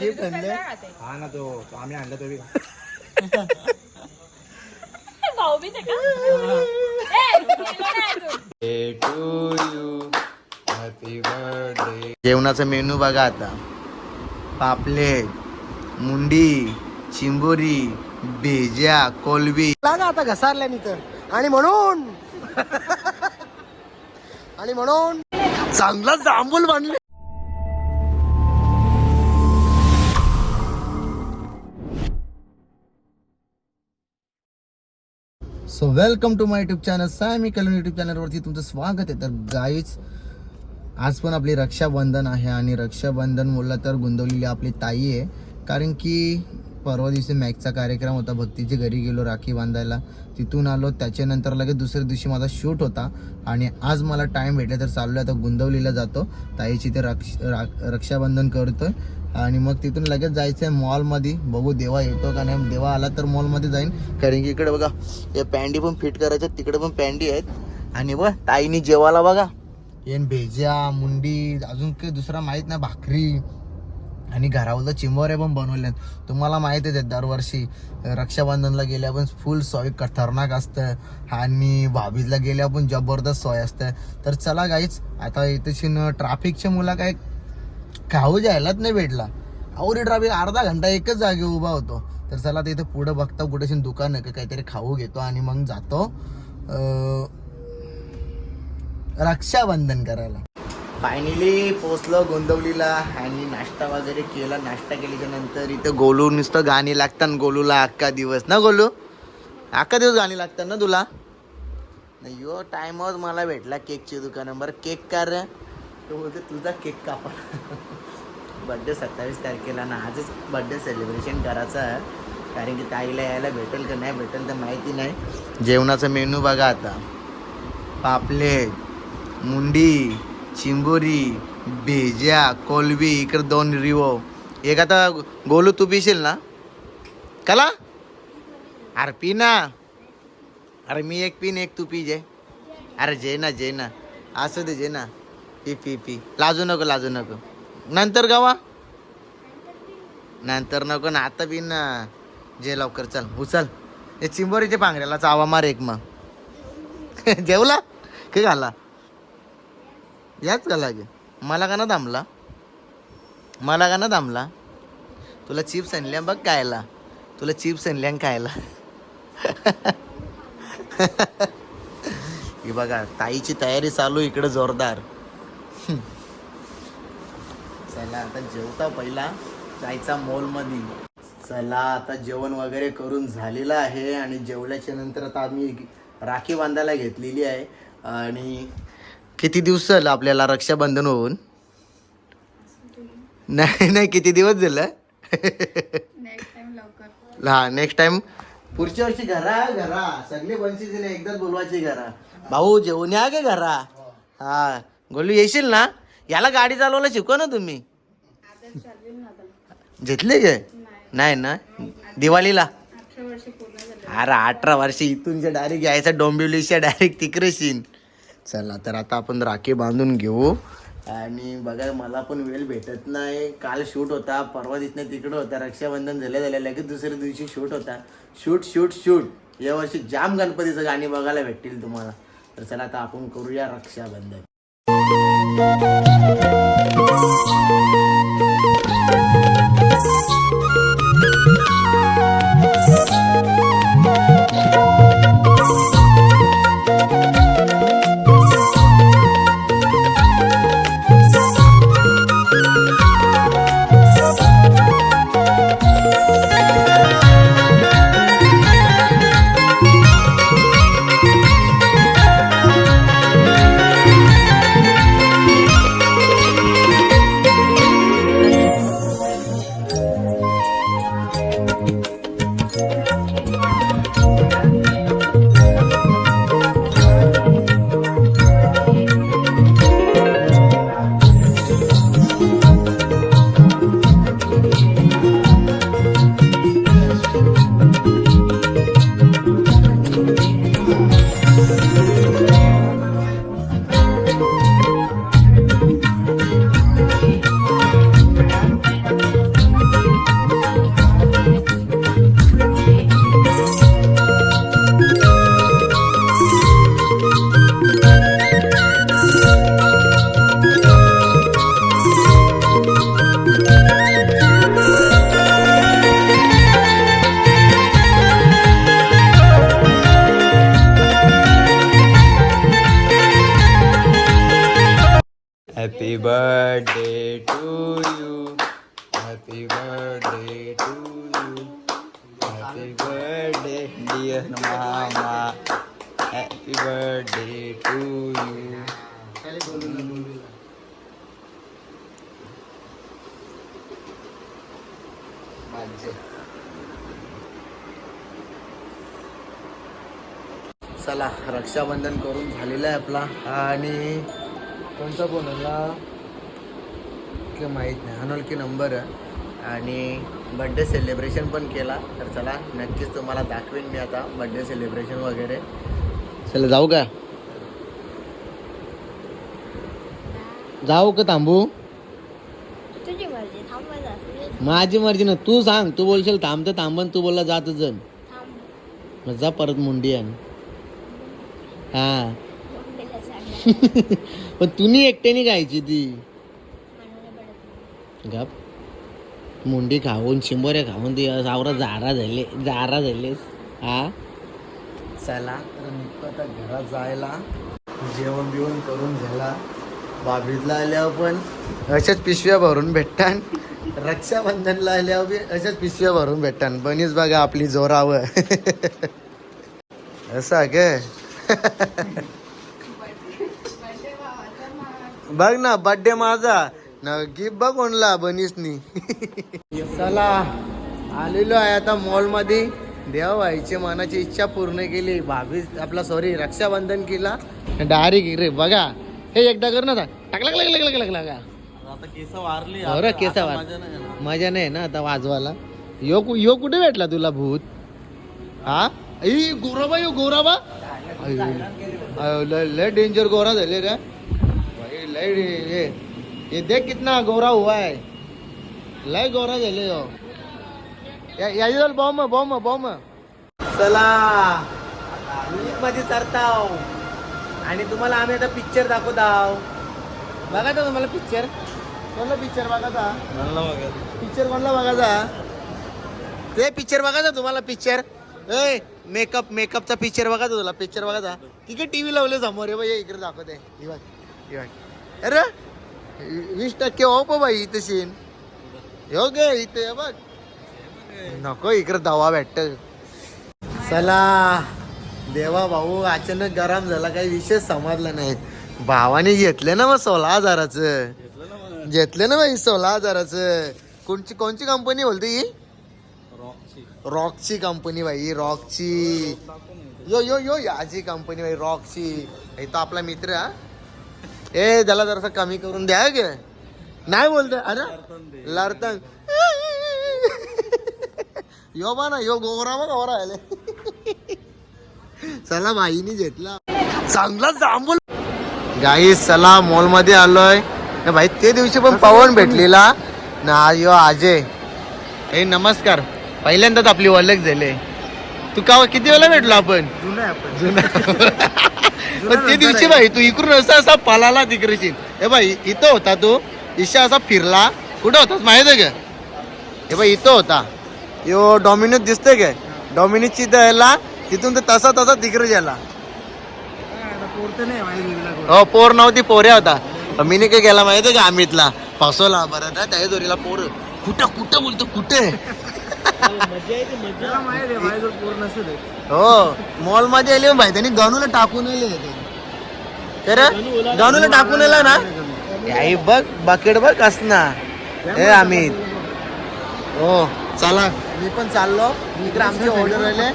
Gift आणलं हा ना तो तो आम्ही आणला तो बी भाऊबीज आहे का? ए, गेलो नाही अजून. हॅपी बर्थडे जेवणाचा मेनू बघा आता. पापलेट मुंडी चिंबोरी बेज्या कोलबी. लागा आता घसारल्याने तर. आणि म्हणून. आणि म्हणून. चांगला जांभूल बांधले. So welcome to my YouTube channel Sayami मी कल्याण युट्यूब चॅनलवरती तुमचं स्वागत आहे. तर गाईच आज पण आपली रक्षाबंधन आहे आणि रक्षाबंधन बोललं तर गुंतवलेली आपली ताई आहे. कारण की परवा दिवशी मॅचचा कार्यक्रम होता भक्तीच्या घरी गेलो राखी बांधायला. तिथून आलो त्याच्यानंतर लगेच दुसऱ्या दिवशी माझा शूट होता. आणि आज मला टाईम भेटला तर चाललो आता गुंदवलीला जातो. ताईची ते रक्ष रा- रक्षाबंधन करतोय. आणि मग तिथून लगेच जायचं आहे मॉलमध्ये बघू देवा येतो का नाही. देवा आला तर मॉलमध्ये जाईन. कारण की इकडे बघा या पॅन्डी पण फिट करायच्या तिकडे पण पॅन्डी आहेत. आणि बघ ताईनी जेवायला बघा. येन भेज्या मुंडी अजून काही दुसरा माहीत नाही भाकरी. आणि घरावलं चिंबोरे पण बनवले तुम्हाला माहीत आहे दरवर्षी रक्षाबंधनला गेल्या पण फुल सोय खतरनाक असतं. आणि भाभीजला गेल्या पण जबरदस्त सोय असतं. तर चला गाईच आता इथेशी ट्रॅफिकच्या मुला काय खाऊ जायलाच नाही भेटला. आवरी ट्रॅफिक अर्धा घंटा एकच जागे उभा होतो. तर चला आता इथं पुढं बघता कुठेशी दुकान आहे का काहीतरी खाऊ घेतो आणि मग जातो. रक्षाबंधन करायला. फायनली पोचलो गोंदवलीला आणि नाश्ता वगैरे केला. नाश्ता केल्याच्यानंतर इथं गोलू नुसतं गाणी लागतात गोलूला अख्खा दिवस. ना गोलू? अख्खा दिवस गाणी लागतात ना तुला? नाही हो, यो टाइमच मला भेटला. केकची दुकानावर केक का रे तो बोलते तुझा केक कापा. बड्डे सत्तावीस तारखेला ना आजच बड्डे सेलिब्रेशन करायचं आहे. कारण की ताईला यायला भेटेल का नाही भेटेल तर माहिती नाही. जेवणाचा मेनू बघा आता. पापलेट मुंडी चिंबोरी भेज्या कोलबी इकडे दोन रिवो एक आता गोलू तू पिशील ना? कला? अरे पी ना. अरे मी एक पीन एक तू पी जे अरे जे ना जे ना. असू दे जे ना. पी पी पी. लाजू नको लाजू नको. नंतर गावा? नंतर नको ना आता बी ना जे लवकर चल उचल. हे चिंबोरीच्या पांघऱ्याला चावा मार एक मग. जेवला? काय घाला? याच घाला गे मला का ना थांबला? मला का ना थांबला? तुला चिप्स आणल्या बघ खायला. तुला चिप्स आणल्या खायला. ही बघा ताईची तयारी चालू इकडे जोरदार. चला आता जेवता पहिला. जायचा मॉलमध्ये. चला आता जेवण वगैरे करून झालेलं आहे आणि जेवल्याच्या नंतर आता आम्ही राखी बांधायला घेतलेली आहे. आणि किती दिवस झालं आपल्याला रक्षाबंधन होऊन नाही नाही किती दिवस झालं? हा नेक्स्ट टाइम पुढच्या वर्षी घरा घरा. सगळे बनशी एकदाच बोलवायची घरा. भाऊ जेवण या गे घरा. हा. गोलू येशील ना? याला गाडी चालवायला शिकवा ना तुम्ही. घेतले गे नाही ना? दिवाळीला? अरे अठरा वर्ष इथूनच्या डायरेक्ट यायचं डोंबिवलीच्या डायरेक्ट तिकडे शीन. चला तर आता आपण राखी बांधून घेऊ. आणि बघा मला पण वेळ भेटत नाही. काल शूट होता परवा दिसणे तिकडं होता. रक्षाबंधन झाले झाले लगेच दुसऱ्या दिवशी शूट होता. Shoot shoot shoot. यावर्षी जाम गणपतीचं गाणी बघायला भेटतील तुम्हाला. तर चला आता आपण करूया Rakshabandhan. Thank you. Happy birthday to you happy birthday to you happy birthday dear मामा हॅपी बर्थडे टू यू चला रक्षाबंधन करून झालेलं आहे आपला. आणि कोणता फोन आला? की माहीत नाही. अनोळखी नंबर आहे. आणि बड्डे सेलिब्रेशन पण केला. तर चला नक्कीच तुम्हाला दाखवेन मी आता बड्डे सेलिब्रेशन वगैरे. चला जाऊ का? जाऊ का थांबू? तुझी मर्जी थांब माझी मर्जी ना. तू सांग. तू बोलशील थांब तर थांबन. तू बोलला जात जण मग जा परत मुंडी आण. हा. पण तुम्ही एकट्याने खायची ती. गप. मुंडी खाऊन शिंबोऱ्या खाऊन ती सावरा जारा झाले जारा झालेस. हा? चला तर निघतो आता घरात जायला. जेवण बिवण करून झाला. बाबीतला आल्यावर पण अशाच पिशव्या भरून भेटतान रक्षाबंधनला आल्यावर बी अशाच पिशव्या भरून भेटतान बनीच बघा आपली जोरावर. असा ग बघ ना बर्थडे माझा. न गिफ्ट बघ कोणला बनीसनी. चला आलेलो आहे आता मॉलमध्ये देवा व्हायची मनाची इच्छा पूर्ण केली. भाभी आपला सॉरी रक्षाबंधन केला. डायरेक्ट रे बघा. हे एकदा कर ना आता. टाक लाग लाग लाग लाग लागा बरं केसा वार मजा नाही ना आता वाजवाला यो यो कुठे भेटला तुला भूत? हा? गोराबा यो गोराबा. लय डेंजर गोरा झाले रे. लय ये ये देख कितना गोरा हुआ है। लय गोरा झाले हो या- या इधर बॉम्ब बॉम्ब बॉम्ब चला मध्ये चरताव आणि तुम्हाला आम्ही आता पिक्चर दाखवत आहो बघा तर तुम्हाला पिक्चर कोणला पिक्चर बघाचा पिक्चर कोणला बघाचा ते? पिक्चर बघायचा तुम्हाला पिक्चर ए मेकअप मेकअपचा पिक्चर बघायचा तुला पिक्चर बघायचा तिकडे टीव्ही लावले समोर. आहे बाई इकडे दाखवते. बघ, ही बघ. अरे वीस टक्के ओप बाई इथे सीन हो गे इथे बघ. नको इकडे दवा भेटत. चला देवा भाऊ अचानक गरम झाला काही विशेष समजला नाही. भावाने घेतले ना मग सोळा हजाराचं. घेतले ना बाई सोळा हजाराचं. कोणची कोणची कंपनी बोलते ही? रॉकची कंपनी बाई रॉकची. यो यो यो याची कंपनी बाई रॉकची. हे तो आपला मित्र हा. ए त्याला जरासा कमी करून द्या गे नाही बोलत अरे. लढतंग यो बा ना यो गोरा बा गोरा आले. चला बाईनी घेतला. चांगला जांभूल गाई चला मॉलमध्ये आलोय भाई ते दिवशी पण पवन भेटलेला. ना यो अजय हे नमस्कार. पहिल्यांदाच आपली ओळख झाली. तू का किती वेळा भेटलो आपण. जुना. पण ते दिवशी भाई तू इकडून असा असा पलाला तिकडे हे बाई इथं होता तू. ईशा असा फिरला. कुठं होतास माहीत आहे का? हे बाई इथं होता. यो डॉमिनोज दिसतोय काय डॉमिनोजची इथं यायला तिथून तर तसा तसा तिकडे गेला हो पोर नव्हती पोऱ्या होता. मी काय गेला माहितीये का अमितला फसवला बरं त्या जोरीला पोर. कुठं कुठं बोलतो कुठे? हो मॉलमध्ये आले भाई त्यांनी गणूला टाकून तर गणूला टाकून आला ना? आई बघ बकेट बघ कस ना हे अमित. हो चला. मी पण चाललो. इकडे आमची ऑर्डर आले.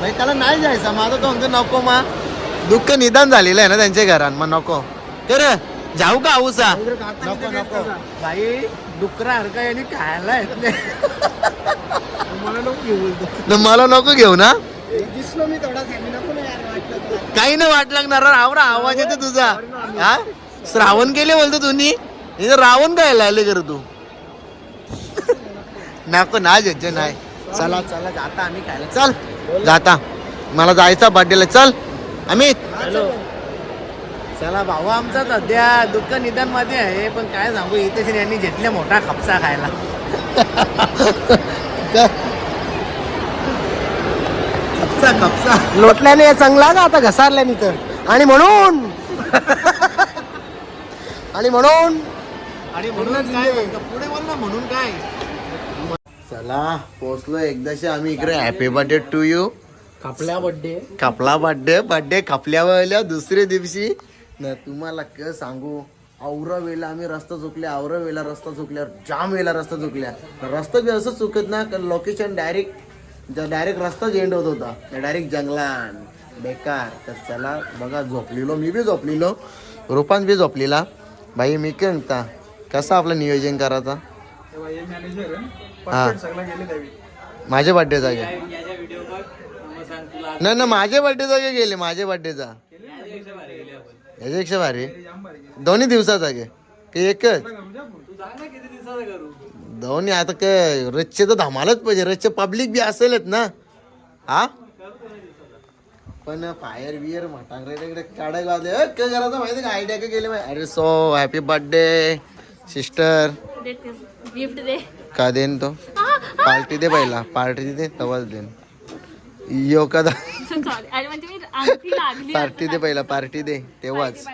भाई त्याला नाही जायचं. माझं तो म्हणतो नको मा. दुःख निदान झालेलं आहे ना त्यांच्या घरात मग नको. तर जाऊ का आऊसा? नको नको. बाई डुकरा हरका यांनी खायला येत नाही न मला नको घेऊ ना. दिसलो मी थोडा. काही नाही वाट लागणार आवरा आवाज येतो तुझा. हा? श्रावण केले बोलतो तुम्ही. रावण काय लागले कर तू. नको ना जेजे नाही. चला चला जाता आम्ही खायला. चल जाता. मला जायचा बर्थडेला चल अमित. चला भाऊ आमचा सध्या दुःख निधनमध्ये आहे पण काय सांगू इथे यांनी घेतले मोठा खपसा खायला. खपसा खपसा. लोटल्याने चांगला का आता घसारल्याने तर. आणि म्हणून. आणि म्हणून. आणि म्हणून काय पुढे बोल ना म्हणून काय? चला पोचलो एकदाशी आम्ही इकडे. हॅपी बर्थडे टू यू कापल्या बड्डे कापला बर्थडे बर्थडे कापल्यावर दुसऱ्या दिवशी. न तुम्हाला क सांगू? औरा वेळेला आम्ही रस्ता चुकल्या औरा वेळेला रस्ता चुकल्या जाम वेळेला रस्ता चुकल्या. रस्ता बी असं चुकत ना लोकेशन डायरेक्ट डायरेक्ट रस्ताच एंड होत होता. डायरेक्ट जंगलान बेकार. तर चला बघा झोपलेलो मी बी झोपलेलो रुपान बी झोपलेला. भाई मी काय म्हणता कसं आपलं नियोजन करायचं? हा माझ्या बर्थडे जागे नाही ना माझे बर्थडे जागे गेले माझे बर्थडेचा याच्यापेक्षा भारी. दोन्ही दिवसाचा गे की? एकच? दोन्ही आता काय रच्चे तर धमालच पाहिजे. रच्चे पब्लिक बी असेलच ना. हा? पण फायर बियर मटांगरे तिकडे काढायला वाजले अ, काय करायचं माहिती का? आयडिया काय केली माहिती? अरे so happy birthday sister gift दे. का देन तो? पार्टी दे पहिला. पार्टी दे तवाच देन यो कदा? पार्टी दे पहिला पार्टी दे. तेव्हाच.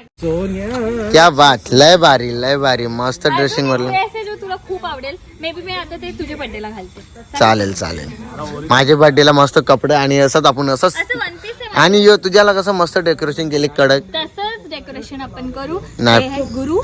क्या बात लय भारी लय भारी मस्त ड्रेसिंग वरलं. जो तुला खूप आवडेल. मे बी मी आता ते तुझ्या बर्थडेला घालते. चालेल चालेल. माझ्या बर्थडेला मस्त कपडे आणि असंच आपण असंच असं आहे आणि यो तुझ्याला कसं मस्त डेकोरेशन केले कडक. तसंच डेकोरेशन आपण करू. नाही. हे गुरु.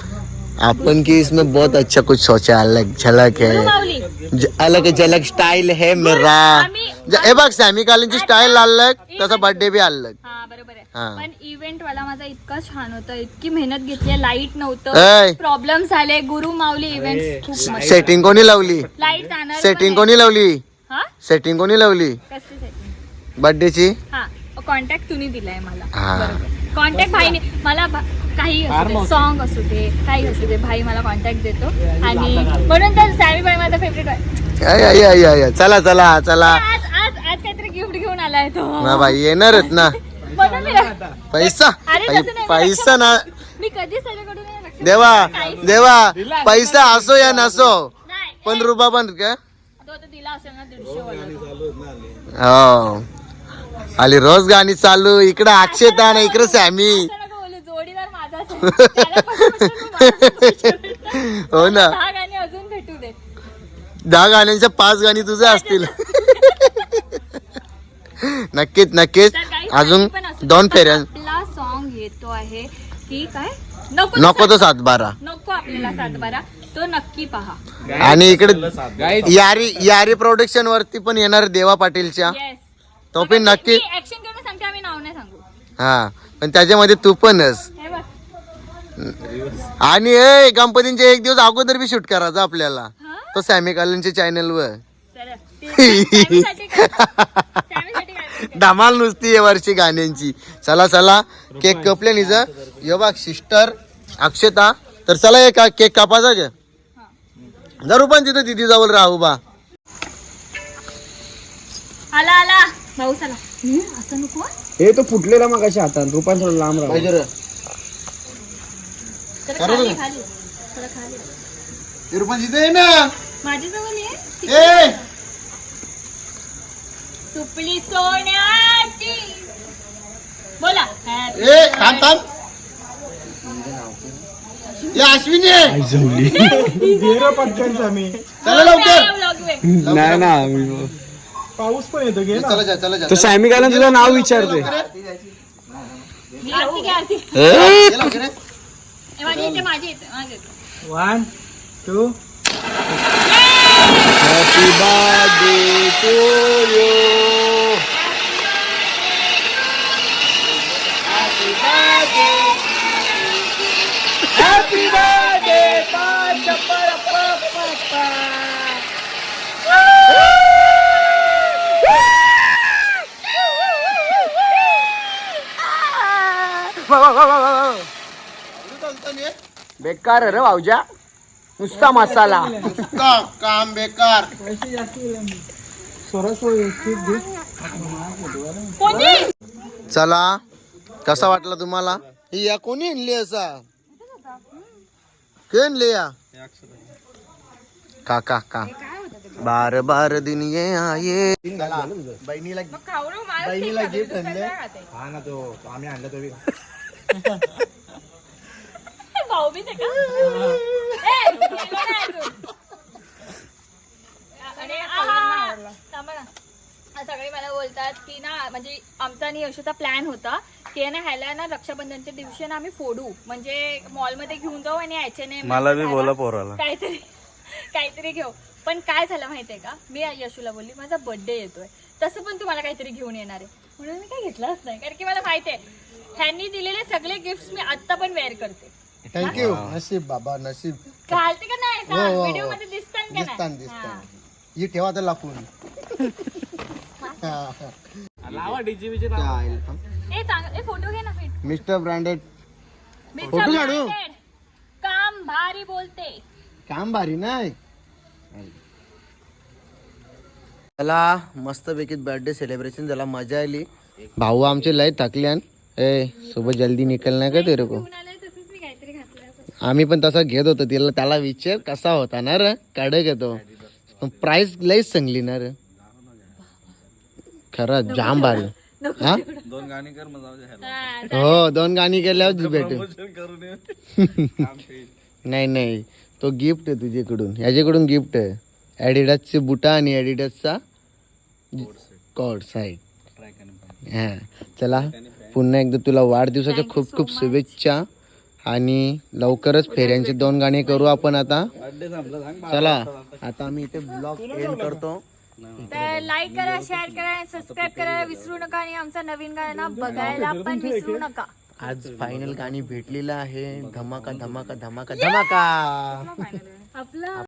अपन की इसमें बहुत अच्छा कुछ सोचा अलग झलक गुरु है माऊली. ज- अलग झलक स्टाईल है मेरा. आम्ही- हे बघ सॅमी कालींची स्टाईल अलग तसा बर्थडे बी अलग हा बरोबर आहे. हा. पण इव्हेंट वाला माझा इतका छान होता इतकी मेहनत घेतली लाइट. नव्हतं. प्रॉब्लेम झाले गुरु माऊली इव्हेंट सेटिंग कोणी लावली? लाइट सेटिंग कोणी लावली. हा? सेटिंग कोणी लावली? बर्थडेची हा कॉन्टॅक्ट तुम्ही दिलाय मला. हा. कॉन्टॅक्ट भाईने मला काही असू दे सॉन्ग असू दे काही असू दे भाई मला कॉन्टॅक्ट देतो. आणि म्हणून तर सॅमी भाई माझा फेवरेट आहे. आय, आय, आय, आय, आय. चला चला चला आज आज आज काहीतरी गिफ्ट घेऊन आलाय तो. ना भाई येणारच ना. म्हणून मी पैसा. अरे पै- तसं नाही, पैसा ना. मी कधीच त्याच्याकडून नाही रक्षाबंधन देवा देवा पैसा असो या नसो. नाही पण रुपा पण का तो तर दिला असेल ना दीडशे वाला हो. आली रोज गाणी चालू. इकडं अक्षता ना इकडं सॅमी. असं नको बोलू, जोडीदार माझाच आहे. त्याला पैसे पैसे. हो ना. दहा गाणी अजून भेटू दे. दहा गाण्यांच्या पाच गाणी तुझे असतील. नक्कीच नक्कीच. तर guys, अजून काही पण असू दे, दोन पण फेऱ्या आपला सॉन्ग येतो आहे की काय? नको नको तो सात बारा नको आपल्याला सातबारा. तो नक्की पहा. आणि इकडे यारी यारी प्रोडक्शन वरती पण येणार देवा पाटीलच्या. येस तो पण नक्की ऍक्शन करून सांगते आम्ही नाव नाही सांगू. हा पण त्याच्यामध्ये तू पणच. हे बघ. आणि ए गणपतींच्या एक दिवस अगोदर बी शूट करायचा आपल्याला. हा? तो सॅमी कालनच्या चॅनल वर. चला ते- सॅमीसाठी काय- सॅमीसाठी काय बोलते? धमाल नुसती आहे वर्षी गाण्यांची. चला चला. केक कपले निज यो बघ सिस्टर अक्षता. तर चला एक केक कापाचा घे. जरू पण तिथं दिदी जवळ राहू बा आला आला. भाऊ चला. हम्म, असं नको हं. तो फुटलेला मग अशा हातात रुपान थोडं लांब राहा. जरा अरे खाली. खाली. माझी जवळ ये. ए! सुपली सोन्याची. बोला. ए थांब थांब ये अश्विनी आहे. पटकन चला लवकर. नाही ना पाऊस पण येतो घे चला जा चला जा. तो सॅमी कालन तुझं नाव विचारते आरती घ्या, आरती. ये लवकर ये. ए, माझी येते माझी येते माझी येते. One two Happy birthday to you. Happy birthday बेकार रे भाऊजा. नुसता मसाला. नुसता काम बेकार. चला. कसा वाटला तुम्हाला? ही या कोणी आणली असा? कोण आणली या? का का का? बार बार दिन ये आये. बहिणीला बहिणीला गिफ्ट आणले. हा ना तो आम्ही आणला तो बी. का? सगळे मला बोलतात की ना म्हणजे आमचा आणि यशूचा प्लॅन होता. की आहे ना ह्याला ना रक्षाबंधनच्या दिवशी ना आम्ही फोडू. म्हणजे मॉलमध्ये घेऊन जाऊ आणि एच एन मला बी बोला पोराला. काहीतरी काहीतरी घेऊ. पण काय झालं माहितीये का? मी यशूला बोलली माझा बर्थडे येतोय. तसं पण तुम्हाला काहीतरी घेऊन येणार आहे. म्हणून मी काही घेतलंच नाही. कारण की मला माहिती आहे ह्यांनी दिलेले सगळे गिफ्ट मी आता पण वेअर करते. थँक्यू नशीब बाबा नशीब. घालते का नाही? हो, हो, हो. व्हिडिओमध्ये दिसतात का दिसतान नाही? दिसतान. हा. ठेवा तर लाकून लावा डीजे बीजे ए चांगलं ए फोटो घे ना fit mister branded. Mister photo काढू? ब्रँडेड. काम भारी बोलते. काम भारी नाही. त्याला मस्तपैकी बर्थडे सेलिब्रेशन झाला मजा आली. भाऊ आमचे लय थकल्यान ए सोबत जल्दी निकलना का तेरे को. आम्ही पण तसा घेत होतो तिला त्याला विचार कसा होता ना रे? येतो. पण प्राइस लईच चांगली ना रे. खरंच जाम भारी. हा? दोन गाणी कर मग जाऊ दे हा, हो दोन गाणी केल्यावर भेटेल. प्रमोशन करून ये. नाही नाही. तो गिफ्ट आहे तुझ्याकडून. याच्याकडून गिफ्ट आहे. ॲडिडासचे बुटा आणि ॲडिडासचा कॉड साईड Track आणि pan. हा. चला पुन्हा एकदा तुला वाढदिवसाच्या खूप खूप शुभेच्छा. आणि लवकरच फेऱ्यांचे दोन गाणे करू आपण आता. Birthday संपला सांग चला आता आम्ही इथे ब्लॉग एंड करतो. तर लाईक करा शेअर करा आणि सबस्क्राईब करायला विसरू नका आणि आमचा नवीन गाणं बघायला पण विसरू नका. आज फायनल गाणी भेटलेलं आहे. धमाका धमाका धमाका धमाका! आपलं